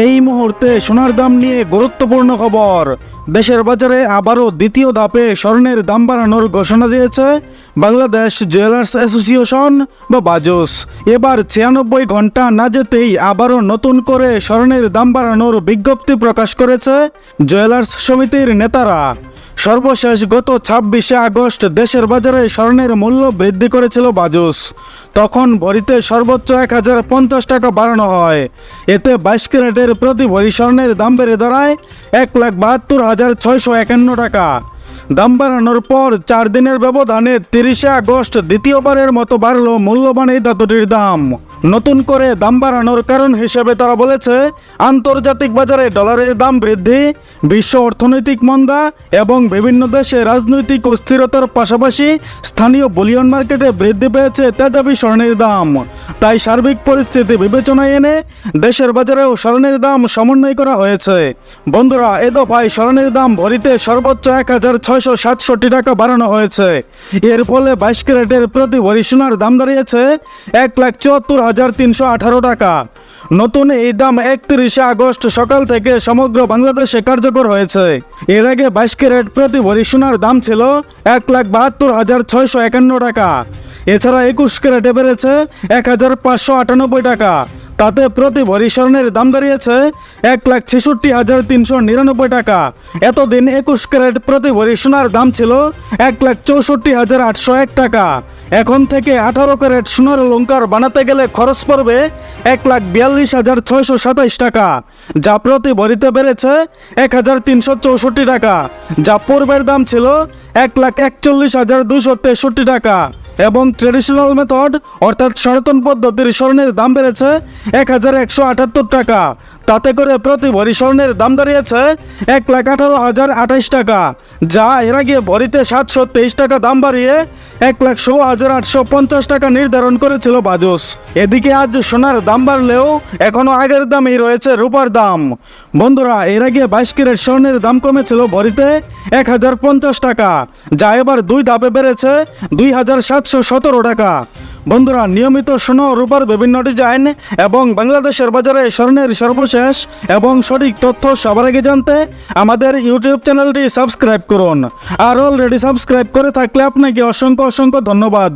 এই মুহূর্তে সোনার দাম নিয়ে গুরুত্বপূর্ণ খবর। দেশের বাজারে আবারও দ্বিতীয় ধাপে স্বর্ণের দাম বাড়ানোর ঘোষণা দিয়েছে বাংলাদেশ জুয়েলার্স অ্যাসোসিয়েশন বা বাজুস। এবার ছিয়ানব্বই ঘণ্টা না যেতেই আবারও নতুন করে স্বর্ণের দাম বাড়ানোর বিজ্ঞপ্তি প্রকাশ করেছে জুয়েলার্স সমিতির নেতারা। সর্বশেষ গত ছাব্বিশে আগস্ট দেশের বাজারে স্বর্ণের মূল্য বৃদ্ধি করেছিল বাজুস। তখন ভরিতে সর্বোচ্চ এক হাজার পঞ্চাশ টাকা বাড়ানো হয়। এতে বাইশ ক্যারেটের প্রতি ভরি স্বর্ণের দাম বেড়ে দাঁড়ায় এক লাখ বাহাত্তর হাজার ছয়শো একান্ন টাকা। দাম বাড়ানোর পর চার দিনের ব্যবধানে তিরিশে আগস্ট দ্বিতীয়বারের মতো বাড়ল মূল্যবান এই ধাতুটির দাম। নতুন করে দাম বাড়ানোর কারণ হিসেবে তারা বলেছে, আন্তর্জাতিক বাজারে ডলারের দাম বৃদ্ধি, বিশ্ব অর্থনৈতিক মন্দা এবং বিভিন্ন দেশে রাজনৈতিক অস্থিরতার পাশাপাশি স্থানীয় বুলিয়ন মার্কেটে বৃদ্ধি পেয়েছে তেজাবি স্বর্ণের দাম। তাই সার্বিক পরিস্থিতি বিবেচনায় এনে দেশের বাজারেও স্বর্ণের দাম সমন্বয় করা হয়েছে। বন্ধুরা, এ দফায় স্বর্ণের দাম ভরিতে সর্বোচ্চ এক হাজার ছয়শো সাতষট্টি টাকা বাড়ানো হয়েছে। এর ফলে বাইশ ক্যারেটের প্রতি ভরি সোনার দাম দাঁড়িয়েছে এক লাখ চুয়াত্তর হাজার তিনশো আঠারো টাকা। নতুন এই দাম একত্রিশে আগস্ট সকাল থেকে সমগ্র বাংলাদেশে কার্যকর হয়েছে। এর আগে বাইশ ক্যারেট প্রতি ভরি সোনার দাম ছিল এক লাখ বাহাত্তর হাজার ছয়শো একান্ন টাকা। এছাড়া একুশ ক্যারেটে বেড়েছে এক হাজার পাঁচশো আটানব্বই টাকা। তাতে প্রতি ভরি স্বর্ণের দাম দাঁড়িয়েছে এক লাখ ছেষট্টি হাজার তিনশো নিরানব্বই টাকা। এতদিন একুশ ক্যারেট প্রতি ভরি সোনার দাম ছিল এক লাখ চৌষট্টি হাজার আটশো এক টাকা। এখন থেকে আঠারো ক্যারেট সোনার লঙ্কার বানাতে গেলে খরচ পড়বে এক লাখ বিয়াল্লিশ হাজার ছয়শো সাতাইশ টাকা, যা প্রতি ভরিতে বেড়েছে এক হাজার তিনশো চৌষট্টি টাকা, যা পূর্বের দাম ছিল এক লাখ একচল্লিশ হাজার দুশো তেষট্টি টাকা। এবং ট্রেডিশনাল মেথড অর্থাৎ সনাতন পদ্ধতির স্বর্ণের দাম বেড়েছে এক হাজার একশো আটাত্তর টাকা। তাতে করে প্রতি ভরি স্বর্ণের দাম দাঁড়িয়েছে এক লাখ আঠারো হাজার আঠাইশ টাকা, যা এর আগে ভরিতে সাতশো তেইশ টাকা দাম বাড়িয়ে এক লাখ ষোলো হাজার আটশো পঞ্চাশ টাকা নির্ধারণ করেছিল বাজুস। এদিকে আজ সোনার দাম বাড়লেও এখনও আগের দামেই রয়েছে রূপার দাম। বন্ধুরা, এর আগে বাইশ ক্যারেট স্বর্ণের দাম কমেছিল ভরিতে এক হাজার পঞ্চাশ টাকা, যা এবার দুই ধাপে বেড়েছে দুই হাজার সাতশো সতেরো টাকা। বন্ধুরা, নিয়মিত ও রূপার বিভিন্ন ডিজাইন এবং বাংলাদেশের বাজারে স্বর্ণের সর্বশেষ এবং সঠিক তথ্য সবার আগে জানতে আমাদের ইউটিউব চ্যানেলটি সাবস্ক্রাইব করুন। আর অলরেডি সাবস্ক্রাইব করে থাকলে আপনাকে অসংখ্য অসংখ্য ধন্যবাদ।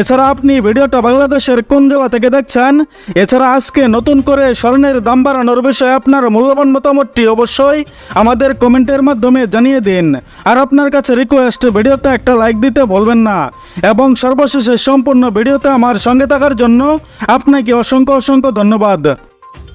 এছাড়া আপনি ভিডিওটা বাংলাদেশের কোন জেলা থেকে দেখছেন? এছাড়া আজকে নতুন করে স্বর্ণের দাম বাড়ানোর বিষয়ে আপনার মূল্যবান মতামতটি অবশ্যই আমাদের কমেন্টের মাধ্যমে জানিয়ে দিন। আর আপনার কাছে রিকোয়েস্ট ভিডিওতে একটা লাইক দিতে বলবেন না। এবং সর্বশেষে সম্পূর্ণ ভিডিওতে আমার সঙ্গে থাকার জন্য আপনাকে অসংখ্য অসংখ্য ধন্যবাদ।